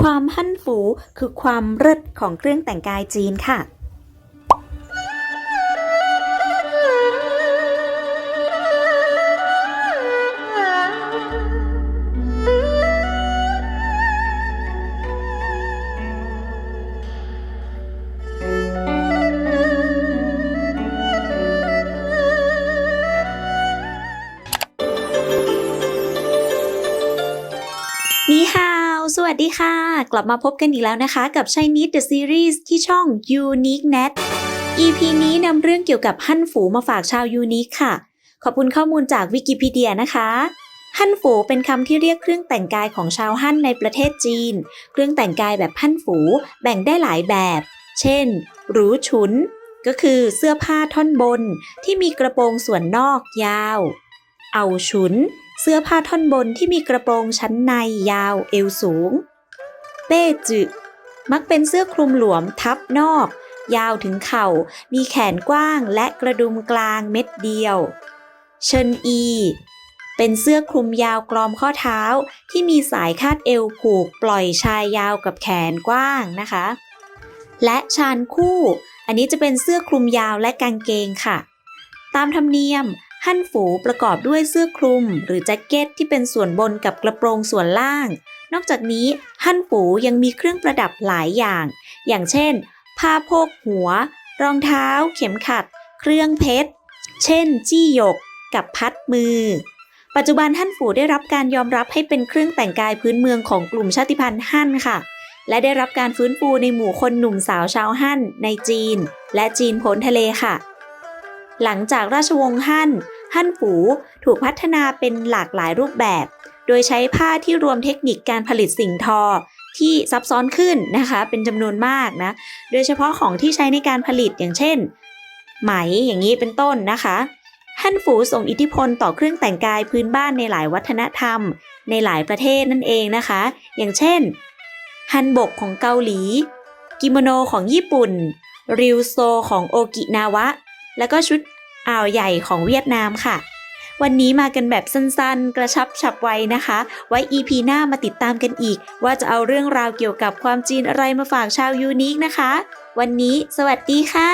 ความฮั่นฟูคือความเลิศของเครื่องแต่งกายจีนค่ะนี่ฮาว สวัสดีค่ะ กลับมาพบกันอีกแล้วนะคะ กับ Chinese The Series ที่ช่อง Unique Net EP นี้นำเรื่องเกี่ยวกับฮั่นฝูมาฝากชาว Unique ค่ะ ขอบคุณข้อมูลจากวิกิพีเดียนะคะฮั่นฝูเป็นคำที่เรียกเครื่องแต่งกายของชาวฮั่นในประเทศจีน เครื่องแต่งกายแบบฮั่นฝูแบ่งได้หลายแบบ เช่น หรูฉุน ก็คือเสื้อผ้าท่อนบนที่มีกระโปรงส่วนนอกยาว เอาฉุน เสื้อผ้าท่อนบนที่มีกระโปรงชั้นในยาวเอวสูง เป้จึ มักเป็นเสื้อคลุมหลวมทับนอก ยาวถึงเข่า มีแขนกว้างและกระดุมกลางเม็ดเดียว เชินอี เป็นเสื้อคลุมยาวกรอมข้อเท้าที่มีสายคาดเอวผูกปล่อยชายยาวกับแขนกว้างนะคะ และชานคู่ อันนี้จะเป็นเสื้อคลุมยาวและกางเกงค่ะ ตามธรรมเนียม ฮั่นฝูประกอบด้วยเสื้อคลุม หรือแจ็คเก็ตที่เป็นส่วนบนกับกระโปรงส่วนล่าง นอกจากนี้ฮั่นฝูยังมีเครื่องประดับหลายอย่าง อย่างเช่น ผ้าโพกหัว รองเท้า เข็มขัด เครื่องเพชร เช่น จี้หยก กับพัดมือ ปัจจุบันฮั่นฝูได้รับการยอมรับให้เป็นเครื่องแต่งกายพื้นเมืองของกลุ่มชาติพันธุ์ฮั่นค่ะและได้รับการฟื้นฟูในหมู่คนหนุ่มสาวชาวฮั่นในจีน และจีนพ้นทะเลค่ะ หลังจากราชวงศ์ฮั่น ฮั่นฝูถูกพัฒนาเป็นหลากหลายรูปแบบ โดยใช้ผ้าที่รวมเทคนิคการผลิตสิ่งทอที่ซับซ้อนขึ้นนะคะ เป็นจำนวนมากนะ โดยเฉพาะของที่ใช้ในการผลิตอย่างเช่น ไหมอย่างนี้เป็นต้นนะคะฮั่นฝูส่งอิทธิพลต่อเครื่องแต่งกายพื้นบ้านในหลายวัฒนธรรม ในหลายประเทศนั่นเองนะคะ อย่างเช่น ฮันบกของเกาหลี กิโมโนของญี่ปุ่น ริวโซของโอกินาวะ แล้วก็ชุด อ่าวใหญ่ของเวียดนามค่ะ วันนี้มากันแบบสั้นๆ กระชับฉับไวนะคะ ไว้ EP หน้ามาติดตามกันอีก ว่าจะเอาเรื่องราวเกี่ยวกับความจีนอะไรมาฝากชาวยูนิคนะคะ วันนี้สวัสดีค่ะ